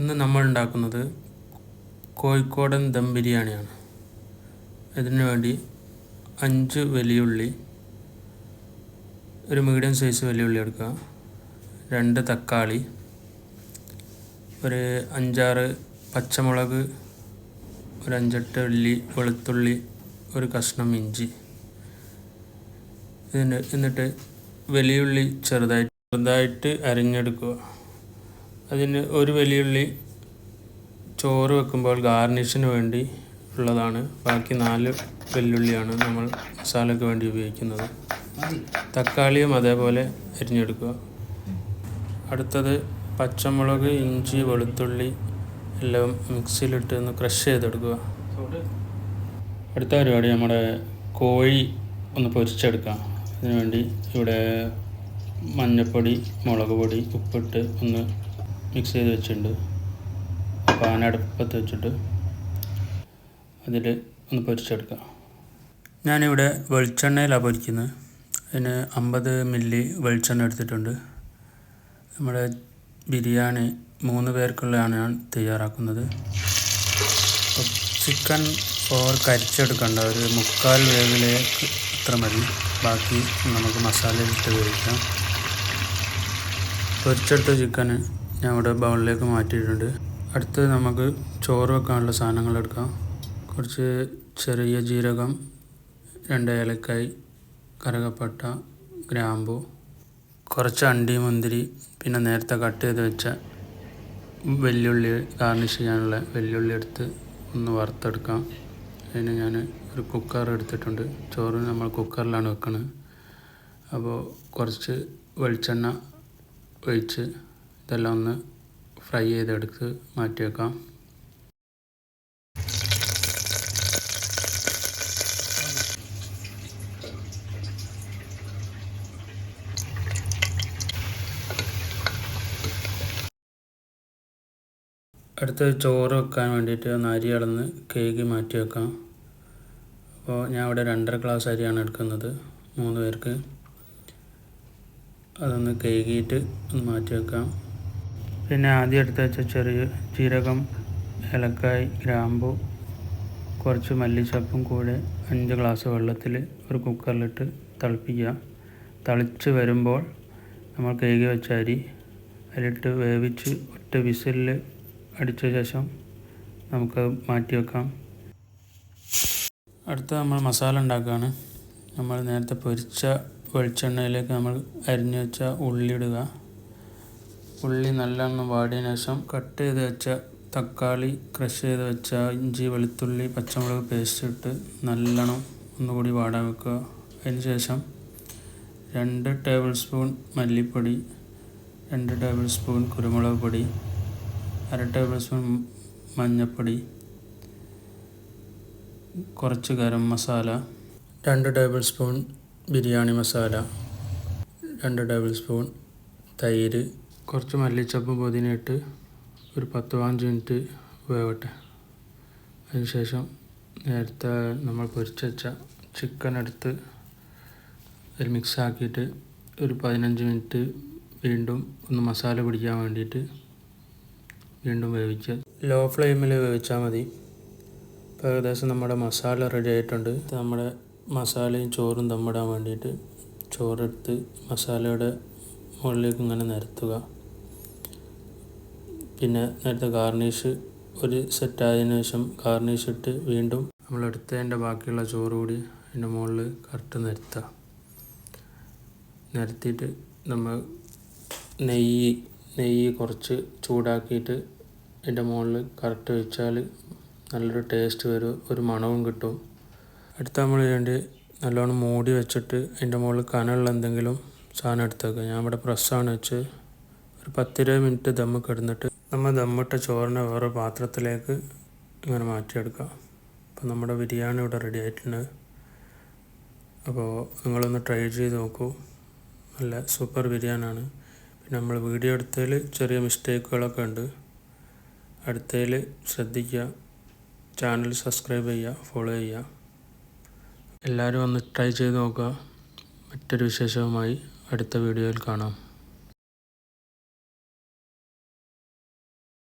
ഇന്ന് നമ്മൾ ഉണ്ടാക്കുന്നത് കോഴിക്കോടൻ ദം ബിരിയാണിയാണ്. ഇതിനു വേണ്ടി അഞ്ച് വലിയുള്ളി ഒരു മീഡിയം സൈസ് വലിയുള്ളി എടുക്കുക. രണ്ട് തക്കാളി ഒരു അഞ്ചാറ് പച്ചമുളക് ഒരു അഞ്ചെട്ട് ഉള്ളി വെളുത്തുള്ളി ഒരു കഷ്ണം ഇഞ്ചി. ഇതിന് എന്നിട്ട് വലിയുള്ളി ചെറുതായിട്ട് ചെറുതായിട്ട് അരിഞ്ഞെടുക്കുക. അതിന് ഒരു വലിയുള്ളി ചോറ് വെക്കുമ്പോൾ ഗാർണിഷിന് വേണ്ടി ഉള്ളതാണ്. ബാക്കി നാല് വെല്ലുള്ളിയാണ് നമ്മൾ മസാലയ്ക്ക് വേണ്ടി ഉപയോഗിക്കുന്നത്. തക്കാളിയും അതേപോലെ അരിഞ്ഞെടുക്കുക. അടുത്തത് പച്ചമുളക് ഇഞ്ചി വെളുത്തുള്ളി എല്ലാം മിക്സിയിലിട്ട് ഒന്ന് ക്രഷ് ചെയ്തെടുക്കുക. അടുത്ത പരിപാടി നമ്മുടെ കോഴി ഒന്ന് പൊരിച്ചെടുക്കാം. അതിനുവേണ്ടി ഇവിടെ മഞ്ഞൾപ്പൊടി മുളക് പൊടി ഉപ്പിട്ട് ഒന്ന് മിക്സ് ചെയ്ത് വെച്ചിട്ടുണ്ട്. പാൻ അടുപ്പത്ത് വെച്ചിട്ട് അതിൽ ഒന്ന് പൊരിച്ചെടുക്കാം. ഞാനിവിടെ വെളിച്ചെണ്ണയിലാണ് പൊരിക്കുന്നത്. അതിന് അമ്പത് മില്ലി വെളിച്ചെണ്ണ എടുത്തിട്ടുണ്ട്. നമ്മുടെ ബിരിയാണി മൂന്ന് പേർക്കുള്ളതാണ് ഞാൻ തയ്യാറാക്കുന്നത്. ചിക്കൻ ഓവർ കരിച്ചെടുക്കണ്ട. ഒരു മുക്കാൽ വേവിലേക്ക് അത്ര മതി. ബാക്കി നമുക്ക് മസാല ഇട്ട് വേവിക്കാം. പൊരിച്ചെടുത്ത ചിക്കന് ഞാൻ ഇവിടെ ബൗളിലേക്ക് മാറ്റിയിട്ടുണ്ട്. അടുത്ത് നമുക്ക് ചോറ് വെക്കാനുള്ള സാധനങ്ങൾ എടുക്കാം. കുറച്ച് ചെറിയ ജീരകം രണ്ട് ഏലക്കായ് കറുകപ്പട്ട ഗ്രാമ്പു കുറച്ച് അണ്ടി മുന്തിരി പിന്നെ നേരത്തെ കട്ട് ചെയ്ത് വെച്ച വെല്ലുള്ളി ഗാർണിഷ് ചെയ്യാനുള്ള വെല്ലുള്ളി എടുത്ത് ഒന്ന് വറുത്തെടുക്കാം. അതിന് ഞാൻ ഒരു കുക്കർ എടുത്തിട്ടുണ്ട്. ചോറ് നമ്മൾ കുക്കറിലാണ് വെക്കുന്നത് അപ്പോൾ കുറച്ച് വെളിച്ചെണ്ണ ഒഴിച്ച് ഇതെല്ലാം ഒന്ന് ഫ്രൈ ചെയ്തെടുത്ത് മാറ്റി വെക്കാം അടുത്ത ചോറ് വെക്കാൻ വേണ്ടിയിട്ട് ഒന്ന് അരി അളന്ന് കേക്ക് മാറ്റി വെക്കാം അപ്പോൾ ഞാൻ ഇവിടെ രണ്ടര ഗ്ലാസ് അരിയാണ് എടുക്കുന്നത് മൂന്ന് പേർക്ക്. അതൊന്ന് കഴുകിയിട്ട് ഒന്ന് മാറ്റി വെക്കാം പിന്നെ ആദ്യം എടുത്ത് വെച്ച ചെറിയ ജീരകം ഏലക്കായ് ഗ്രാമ്പു കുറച്ച് മല്ലിച്ചപ്പും കൂടെ അഞ്ച് ഗ്ലാസ് വെള്ളത്തിൽ ഒരു കുക്കറിലിട്ട് തിളപ്പിക്കുക. തളിച്ച് വരുമ്പോൾ നമ്മൾ കഴുകി വെച്ച അരി അതിലിട്ട് വേവിച്ച് ഒറ്റ വിസിലിൽ അടിച്ച ശേഷം നമുക്ക് മാറ്റി വെക്കാം. അടുത്ത നമ്മൾ മസാല ഉണ്ടാക്കുകയാണ്. നമ്മൾ നേരത്തെ പൊരിച്ച വെളിച്ചെണ്ണയിലേക്ക് നമ്മൾ അരിഞ്ഞു വെച്ച ഉള്ളി ഇടുക. ഉള്ളി നല്ലോണം വാടിയതിനു ശേഷം കട്ട് ചെയ്ത് വെച്ച തക്കാളി ക്രഷ് ചെയ്ത് വെച്ച ഇഞ്ചി വെളുത്തുള്ളി പച്ചമുളക് പേസ്റ്റ് ഇട്ട് നല്ലോണം ഒന്നുകൂടി വാടാൻ വെക്കുക. അതിന് ശേഷം രണ്ട് ടേബിൾ സ്പൂൺ മല്ലിപ്പൊടി രണ്ട് ടേബിൾ സ്പൂൺ കുരുമുളക് പൊടി അര ടേബിൾ സ്പൂൺ മഞ്ഞൾപ്പൊടി കുറച്ച് ഗരം മസാല രണ്ട് ടേബിൾ സ്പൂൺ ബിരിയാണി മസാല രണ്ട് ടേബിൾ സ്പൂൺ തൈര് കുറച്ച് മല്ലിച്ചപ്പ് പുതിന ഇട്ട് ഒരു പത്ത് പതിനഞ്ച് മിനിറ്റ് വേവട്ടെ. അതിനുശേഷം നേരത്തെ നമ്മൾ പൊരിച്ച് വെച്ച ചിക്കൻ എടുത്ത് അതിൽ മിക്സ് ആക്കിയിട്ട് ഒരു പതിനഞ്ച് മിനിറ്റ് വീണ്ടും ഒന്ന് മസാല പിടിക്കാൻ വേണ്ടിയിട്ട് വീണ്ടും വേവിക്കുക. ലോ ഫ്ലെയിമിൽ വേവിച്ചാൽ മതി. ഇപ്പോൾ ഏകദേശം നമ്മുടെ മസാല റെഡി ആയിട്ടുണ്ട്. നമ്മുടെ മസാലയും ചോറും തമ്മിടാൻ വേണ്ടിയിട്ട് ചോറെടുത്ത് മസാലയുടെ മുകളിലേക്ക് ഇങ്ങനെ നിരത്തുക. പിന്നെ നേരത്തെ ഗാർണിഷ് ഒരു സെറ്റായതിനു ശേഷം ഗാർണിഷ് ഇട്ട് വീണ്ടും നമ്മൾ എടുത്തതിന്റെ ബാക്കിയുള്ള ചോറ് കൂടി അതിന്റെ മുകളിൽ കറക്റ്റ് നിരത്തുക. നിരത്തിയിട്ട് നമ്മൾ നെയ്യ് നെയ്യ് കുറച്ച് ചൂടാക്കിയിട്ട് അതിന്റെ മുകളിൽ കറക്റ്റ് വെച്ചാൽ നല്ലൊരു ടേസ്റ്റ് വരും ഒരു മണവും കിട്ടും. അടുത്ത നമ്മൾ വേണ്ടി നല്ലോണം മൂടി വെച്ചിട്ട് അതിന്റെ മുകളിൽ കനമുള്ള എന്തെങ്കിലും സാധനം എടുത്തേക്കുക ഞാൻ ഇവിടെ പ്രസ്സാണ് വെച്ച് ഒരു പത്തിരുപത് മിനിറ്റ് ദമ്മ് കിടന്നിട്ട് നമ്മൾ ദമ്മിട്ട ചോറിനെ വേറെ പാത്രത്തിലേക്ക് ഇങ്ങനെ മാറ്റിയെടുക്കാം അപ്പോൾ നമ്മുടെ ബിരിയാണി ഇവിടെ റെഡി ആയിട്ടുണ്ട്. അപ്പോൾ നിങ്ങളൊന്ന് ട്രൈ ചെയ്ത് നോക്കൂ. നല്ല സൂപ്പർ ബിരിയാണിയാണ്. പിന്നെ നമ്മൾ വീഡിയോ എടുത്തതിൽ ചെറിയ മിസ്റ്റേക്കുകളൊക്കെ ഉണ്ട്. അടുത്തതിൽ ശ്രദ്ധിക്കുക. ചാനൽ സബ്സ്ക്രൈബ് ചെയ്യുക ഫോളോ ചെയ്യുക. എല്ലാവരും ഒന്ന് ട്രൈ ചെയ്ത് നോക്കുക. മറ്റൊരു വിശേഷവുമായി അടുത്ത വീഡിയോയിൽ കാണാം.